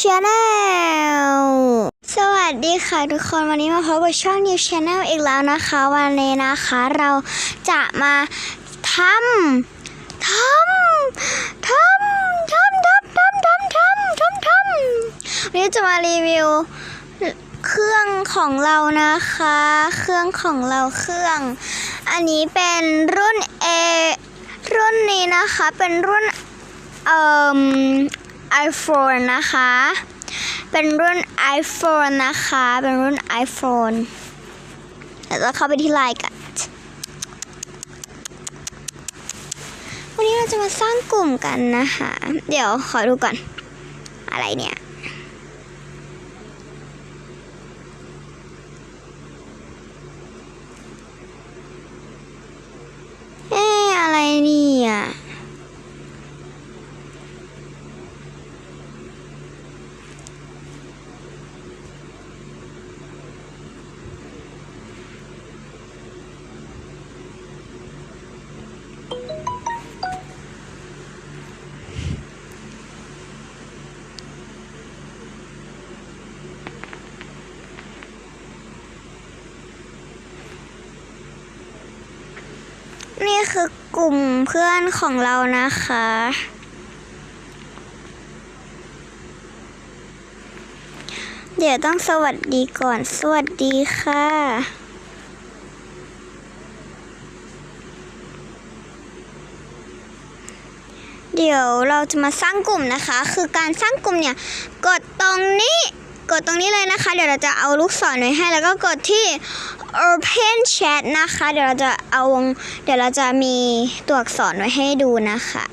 Channel สวัสดีค่ะทุกคนวันนี้มาพบกับช่อง New Channel อีกแล้วนะคะ วันนี้นะคะเราจะมาทำทำทำทำทำทำทำทำทำทำวันนี้จะมารีวิวเครื่องของเรานะคะ เครื่องของเราเครื่อง อันนี้เป็นรุ่น A รุ่นนี้นะคะเป็นรุ่นเอ่อ iPhone นะคะ เป็นรุ่น iPhone นะคะ เป็นรุ่น iPhone เดี๋ยวเราเข้าไปที่ไลน์กัน วันนี้เราจะมาสร้างกลุ่มกันนะคะ เดี๋ยวขอดูก่อน อะไรเนี่ย เอ๊ะอะไรเนี่ยนี่ คือกลุ่มเพื่อนของเรานะคะ เดี๋ยวต้องสวัสดีก่อน สวัสดีค่ะเดี๋ยวเราจะมาสร้างกลุ่มนะคะ คือการสร้างกลุ่มเนี่ย กดตรงนี้ กดตรงนี้เลยนะคะ เดี๋ยวเราจะเอาลูกศรไว้ให้ แล้วก็กดที่ Open Chat นะคะ เดี๋ยวเราจะเอาวง เดี๋ยวเราจะมีตัวอักษรไว้ให้ดูนะคะ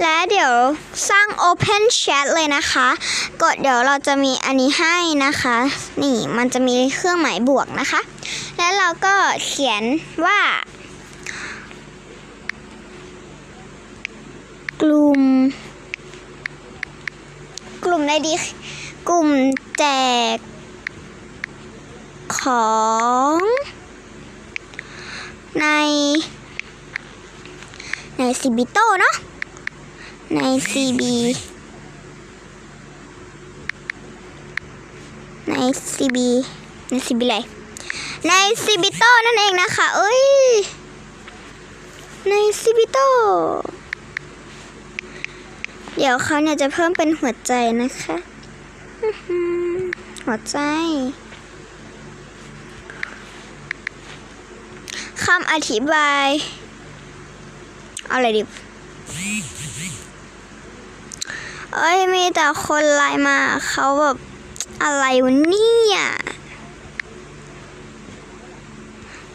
และเดี๋ยวสร้าง Open Chat เลยนะคะ กดเดี๋ยวเราจะมีอันนี้ให้นะคะ นี่มันจะมีเครื่องหมายบวกนะคะ แล้วเราก็เขียนว่ากลุ่ม กลุ่มได้ดี กลุ่มแจก ของใน ในซีบิโตเนาะใน CB ใน CB ใน CB อะไรใน CB โตนั่นเองนะคะเอ้ยใน CB โต ดี๋ยวเขาเนี่ยจะเพิ่มเป็นหัวใจนะคะ หัวใจคำอธิบาย เอาอะไรดิเอ้ย มีแต่คนไลน์มาเขาแบบอะไรวะเนี่ย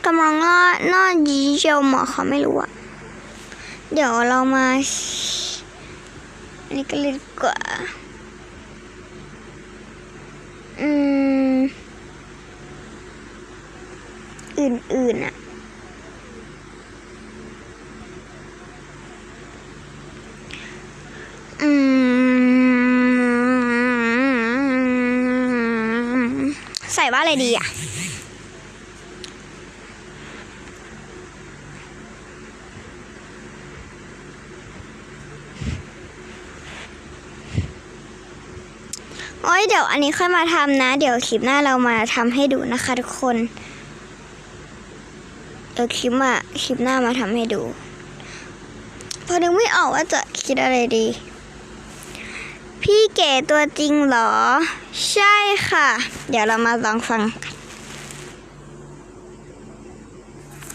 กำลังน่าน่ายีเจียวหมอเขาไม่รู้อะเดี๋ยวเรามา อันนี้ก็เลยดีกว่า อืม อื่นๆอะอืม ใส่ว่าอะไรดีอะ โอ้ยเดี๋ยวอันนี้ค่อยมาทำนะ เดี๋ยวคลิปหน้าเรามาทำให้ดูนะคะทุกคน เดี๋ยวคลิปอะคลิปหน้ามาทำให้ดู พอนึกไม่ออกว่าจะคิดอะไรดี พี่เก๋ตัวจริงเหรอ ใช่ค่ะ เดี๋ยวเรามาลองฟัง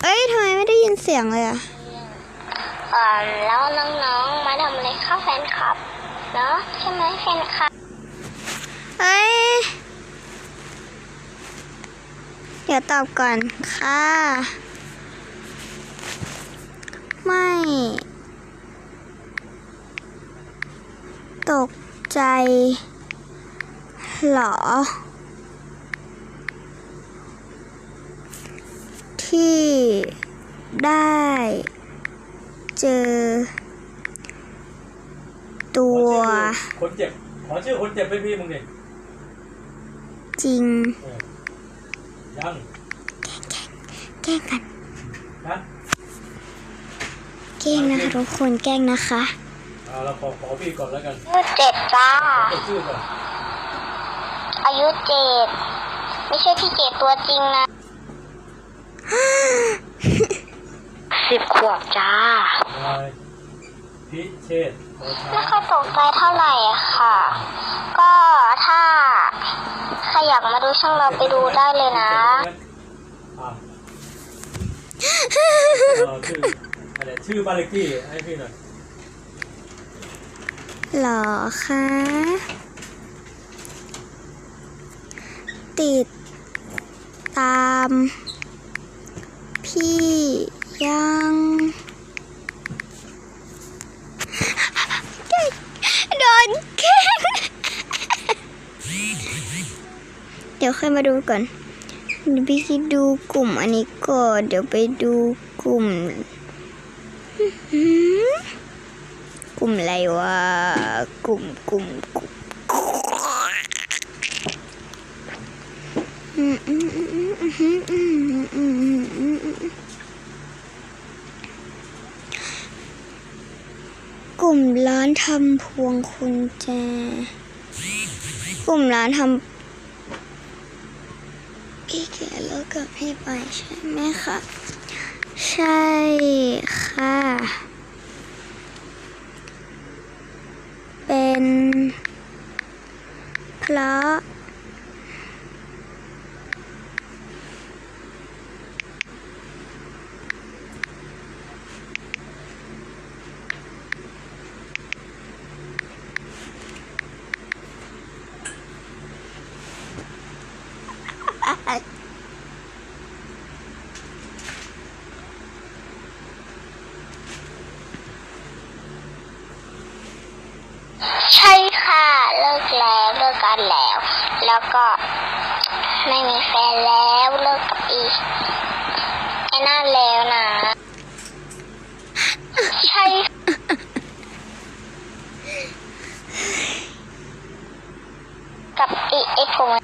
เอ้ยทำไมไม่ได้ยินเสียงเลยอะเออแล้วน้องๆมาทำอะไรข้าแฟนคลับเนาะใช่ไหมแฟนคลับ เอ้ย เดี๋ยวตอบก่อนค่ะ ไม่ ตกใจเหรอ ที่ได้เจอ ตัว คนเจ็บ ขอชื่อคนเจ็บให้พี่มึงดิ จริงเออยังแกล้งกันนะแแกล้งนะคะทุกคนแกล้งนะคะเอาเราขอขอพี่ก่อนแล้วกันอายุเจ็ดจ้าเปิดชื่อก่อนอายุเจ็ดไม่ใช่พี่เจ็ดตัวจริงนะสิบขวบจ้านายพิเชษฐ์โอชา ไม่ค่อยตกใจเท่าไหร่ค่ะ ก็ถ้าใครอยากมาดูช่องเราไปดูได้เลยนะอะเอาชื่ออะไรชื่อบ้านเลขที่ให้พี่หน่อยหรอคะ ติดตาม พี่ยังโด นแกล้งเดี๋ยวค่อยมาดูก่อนพี่คิดดูกลุ่มอันนี้ก่อนเดี๋ยวไปดูกลุ่มหืมกลุ่มอะไรวะ กลุ่มกลุ่มกลุ่มอืมอืมอืมอืมอืมอืมอืมอืมอืมอืม กลุ่มร้านทำพวงคุญแจ กลุ่มร้านทำพี่เกเลิกกับพี่ไปใช่ไหมคะใช่ค่ะ เป็นเพราะ ใช่ค่ะ เลิก แล้วเลิกกันแล้ว แล้วก็ไม่มีแฟนแล้วเลิกกับอีไอ้นั่นแล้วนะใช่กับอีไอ้ผม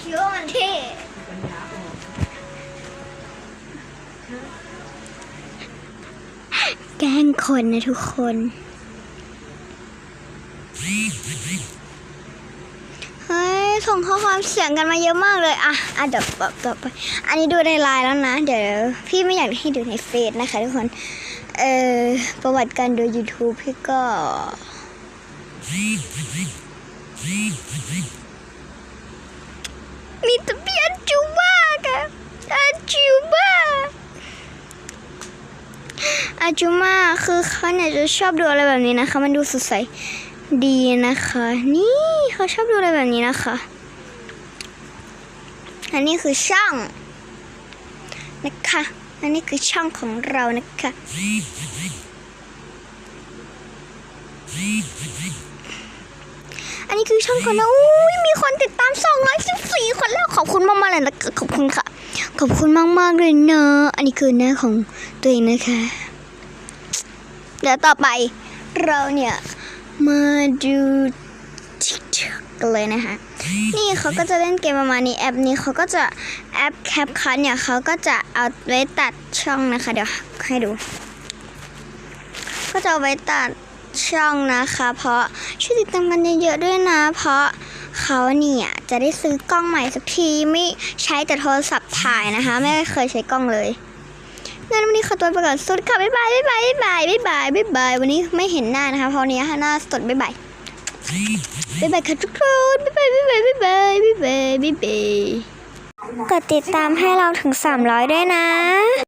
คิดว่ามันเท่แกล้งคนนะทุกคน เฮ้ย ส่งข้อความเสียงกันมาเยอะมากเลย อะ อะเดี๋ยวแบบต่อไป อันนี้ดูในไลน์แล้วนะ เดี๋ยว พี่ไม่อยากให้ดูในเฟซนะคะทุกคน เอ่อประวัติการดู YouTube พี่ก็ มีทะเบียนจูบ้าค่ะอาจูบ้าอาจูมาคือเขาเนี่ยจะชอบดูอะไรแบบนี้นะคะ มันดูสดใสดีนะคะ นี่เขาชอบดูอะไรแบบนี้นะคะ อันนี้คือช่องนะคะ อันนี้คือช่องของเรานะคะ อันนี้คือช่องของเราอุ้ยมีคนติดตาม 214 คนแล้วขอบคุณมากๆเลยนะคะขอบคุณค่ะ ขอบคุณมากๆเลยเนอะอันนี้คือหน้าของตัวเองนะคะ เดี๋ยวต่อไปเราเนี่ยมาดู TikTok กันเลยนะคะ นี่เขาก็จะเล่นเกมประมาณนี้แอปนี้เขาก็จะแอปแคปคัทเนี่ยเขาก็จะเอาไว้ตัดช่องนะคะ เดี๋ยวให้ดู ก็จะเอาไว้ตัด ช่องนะคะ เพราะช่วยติดตามกันเยอะๆด้วยนะ เพราะเขาเนี่ยจะได้ซื้อกล้องใหม่สักทีไม่ใช้แต่โทรศัพท์ถ่ายนะคะ ไม่เคยใช้กล้องเลยงั้นวันนี้ขอตัวไปก่อนสวัสดีค่ะบ๊ายบายบ๊ายบายบ๊ายบายบ๊ายบายบ๊ายบายวันนี้ไม่เห็นหน้านะคะ เพราะวันนี้หน้าสดบ๊ายบายบ๊ายบายค่ะทุกคนบ๊ายบายบ๊ายบายบ๊ายบายบ๊ายบายบ๊ายบายกดติดตามให้เราถึง 300 ด้วยนะ